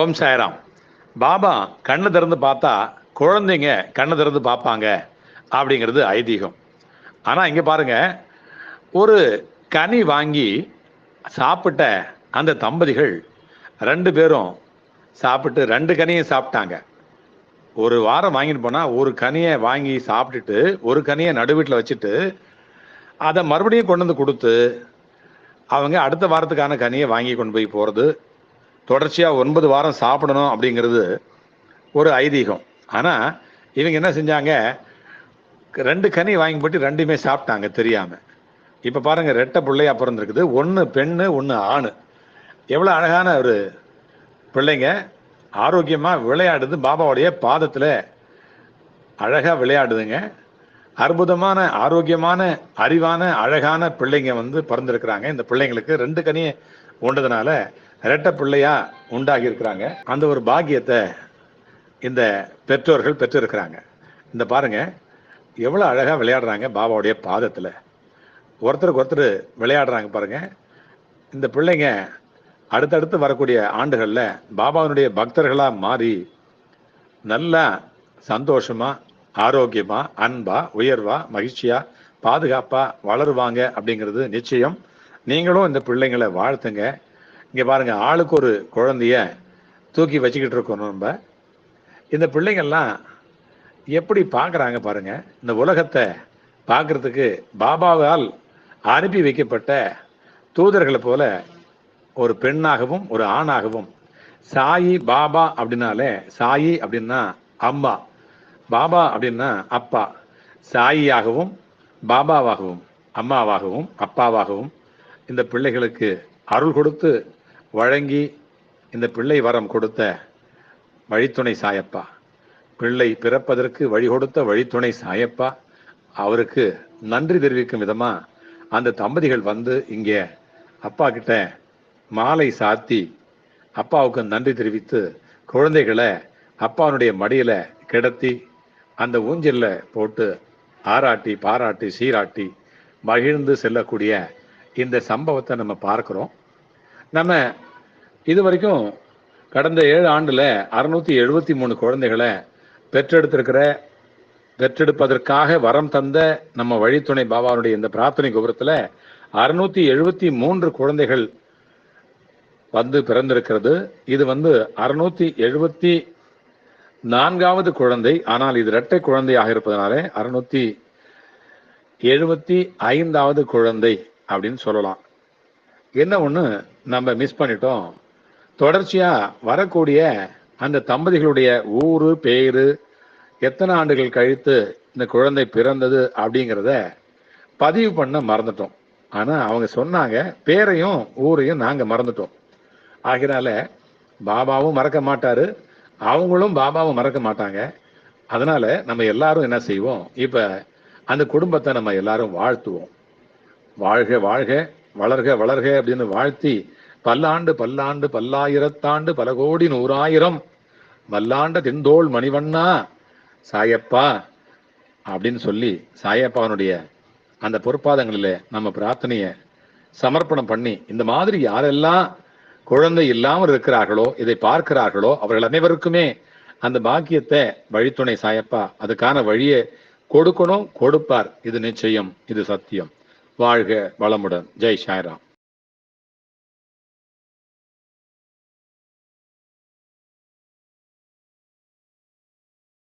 ஓம் சாய்ராம். பாபா கண்ணு திறந்து பார்த்தா குழந்தைங்க கண்ணை திறந்து பார்ப்பாங்க அப்படிங்கிறது ஐதீகம். ஆனால் இங்கே பாருங்க ஒரு கனி வாங்கி சாப்பிட்ட அந்த தம்பதிகள் ரெண்டு பேரும் சாப்பிட்டு ரெண்டு கனியை சாப்பிட்டாங்க. ஒரு வாரம் வாங்கிட்டு போனால் ஒரு கனியை வாங்கி சாப்பிட்டுட்டு ஒரு கனியை நடுவீட்டில் வச்சுட்டு அதை மறுபடியும் கொண்டு வந்து கொடுத்து அவங்க அடுத்த வாரத்துக்கான கனியை வாங்கி கொண்டு போய் போகிறது தொடர்ச்சியாக ஒன்பது வாரம் சாப்பிடணும் அப்படிங்கிறது ஒரு ஐதீகம். ஆனால் இவங்க என்ன செஞ்சாங்க? ரெண்டு கனி வாங்கி போட்டு ரெண்டுமே சாப்பிட்டாங்க தெரியாமல் இப்போ பாருங்கள் ரெட்டை பிள்ளையா பிறந்திருக்குது. ஒன்று பெண்ணு ஒன்று ஆண். எவ்வளோ அழகான ஒரு பிள்ளைங்க. ஆரோக்கியமாக விளையாடுது. பாபாவுடைய பாதத்தில் அழகாக விளையாடுதுங்க. அற்புதமான ஆரோக்கியமான அறிவான அழகான பிள்ளைங்க வந்து பிறந்திருக்கிறாங்க. இந்த பிள்ளைங்களுக்கு ரெண்டு கனியை உண்டதுனால ரெட்ட பிள்ளையா உண்டாகி இருக்கிறாங்க அந்த ஒரு பாக்கியத்தை இந்த பெற்றோர்கள் பெற்றிருக்கிறாங்க. இந்த பாருங்க எவ்வளோ அழகாக விளையாடுறாங்க பாபாவுடைய பாதத்தில். ஒருத்தருக்கு ஒருத்தர் விளையாடுறாங்க பாருங்க. இந்த பிள்ளைங்க அடுத்தடுத்து வரக்கூடிய ஆண்டுகளில் பாபாவினுடைய பக்தர்களாக மாறி நல்லா சந்தோஷமாக ஆரோக்கியமாக அன்பா உயர்வா மகிழ்ச்சியாக பாதுகாப்பாக வளருவாங்க அப்படிங்கிறது நிச்சயம். நீங்களும் இந்த பிள்ளைங்களை வாழ்த்துங்க. இங்கே பாருங்கள் ஆளுக்கு ஒரு குழந்தைய தூக்கி வச்சுக்கிட்டு இருக்கோம் நம்ம. இந்த பிள்ளைங்கள்லாம் எப்படி பார்க்குறாங்க பாருங்கள் இந்த உலகத்தை பார்க்குறதுக்கு பாபாவால் அனுப்பி வைக்கப்பட்ட தூதர்களை போல ஒரு பெண்ணாகவும் ஒரு ஆணாகவும் சாயி பாபா அப்படின்னாலே சாயி அப்படின்னா அம்மா பாபா அப்படின்னா அப்பா சாயியாகவும் பாபாவாகவும் அம்மாவாகவும் அப்பாவாகவும் இந்த பிள்ளைகளுக்கு அருள் கொடுத்து வழங்கி இந்த பிள்ளை வரம் கொடுத்த வழித்துணை சாயப்பா. பிள்ளை பிறப்பதற்கு வழி கொடுத்த வழித்துணை சாயப்பா. அவருக்கு நன்றி தெரிவிக்கும் விதமா அந்த தம்பதிகள் வந்து இங்கே அப்பா கிட்ட மாலை சாத்தி அப்பாவுக்கு நன்றி தெரிவித்து குழந்தைகளை அப்பாவுடைய மடியில் கிடத்தி அந்த ஊஞ்சலில் போட்டு ஆராட்டி பாராட்டி சீராட்டி மகிழ்ந்து செல்லக்கூடிய இந்த சம்பவத்தை நம்ம பார்க்குறோம். நம்ம இது வரைக்கும் கடந்த ஏழு ஆண்டில் அறுநூத்தி எழுபத்தி மூணு குழந்தைகளை பெற்றெடுத்திருக்கிற பெற்றெடுப்பதற்காக வரம் தந்த நம்ம வழித்துணை பாபாவுடைய இந்த பிரார்த்தனை கோபுரத்தில் அறுநூத்தி எழுபத்தி மூன்று குழந்தைகள் வந்து பிறந்திருக்கிறது. இது வந்து அறுநூத்தி எழுபத்தி நான்காவது குழந்தை. ஆனால் இது இரட்டை குழந்தையாக இருப்பதனாலே அறுநூத்தி எழுபத்தி ஐந்தாவது குழந்தை அப்படின்னு சொல்லலாம். என்ன ஒன்று நம்ம மிஸ் பண்ணிட்டோம்? தொடர்ச்சியாக வரக்கூடிய அந்த தம்பதிகளுடைய ஊர் பேர் எத்தனை ஆண்டுகள் கழித்து இந்த குழந்தை பிறந்தது அப்படிங்கிறத பதிவு பண்ண மறந்துட்டோம். ஆனால் அவங்க சொன்னாங்க பேரையும் ஊரையும் நாங்கள் மறந்துட்டோம். ஆகினால பாபாவும் மறக்க மாட்டார். அவங்களும் பாபாவும் மறக்க மாட்டாங்க. அதனால் நம்ம எல்லாரும் என்ன செய்வோம்? இப்போ அந்த குடும்பத்தை நம்ம எல்லாரும் வாழ்த்துவோம். வாழ்க வாழ்க. வளர்க வளர்க அப்படின்னு வாழ்த்தி பல்லாண்டு பல்லாண்டு பல்லாயிரத்தாண்டு பல கோடி நூறாயிரம் மல்லாண்ட தெந்தோள் மணிவண்ணா சாயப்பா அப்படின்னு சொல்லி சாயப்பாவனுடைய அந்த பொற்பாதங்களில் நம்ம பிரார்த்தனையை சமர்ப்பணம் பண்ணி இந்த மாதிரி யாரெல்லாம் குழந்தை இல்லாமல் இருக்கிறார்களோ இதை பார்க்கிறார்களோ அவர்கள் அனைவருக்குமே அந்த பாக்கியத்தை வழித்துணை சாயப்பா அதுக்கான வழியை கொடுக்கணும் கொடுப்பார். இது நிச்சயம் இது சத்தியம். வாழ்க வளமுடன். ஜெய் சாய்ராம்.